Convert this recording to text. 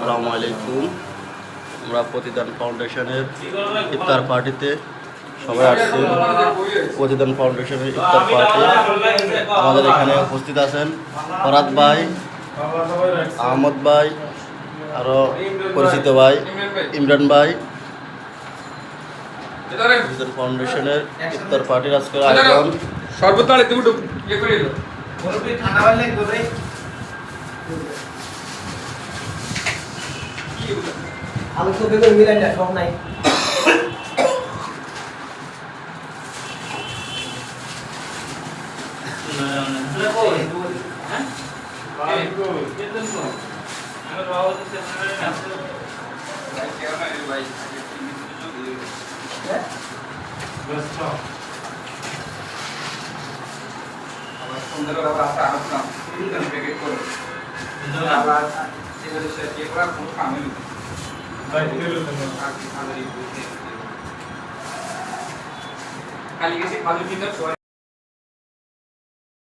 আসসালামু আলাইকুম। আমরা প্রতিদান ফাউন্ডেশনের ইফতার পার্টিতে সবাই আসছি। প্রতিদান ফাউন্ডেশনের ইফতার পার্টি। আমাদের এখানে উপস্থিত আছেন ফরাদ ভাই আহমদ ভাই আরও পরিচিত ভাই ইমরান ভাই। প্রতিদান ফাউন্ডেশনের ইফতার পার্টির আজকের আয়োজন। সর্বতালে তুমি একটু ইয়ে দিল। ঠান্ডা আলু তো বেগুন মিলাই না সব নাই। সুন্দর আবার আসা আসলাম প্যাকেট করে আবার 제대로 시작해봐 공감을 아, 가능히 보세요. 갈리게 씨 가족 팀들 좋아요.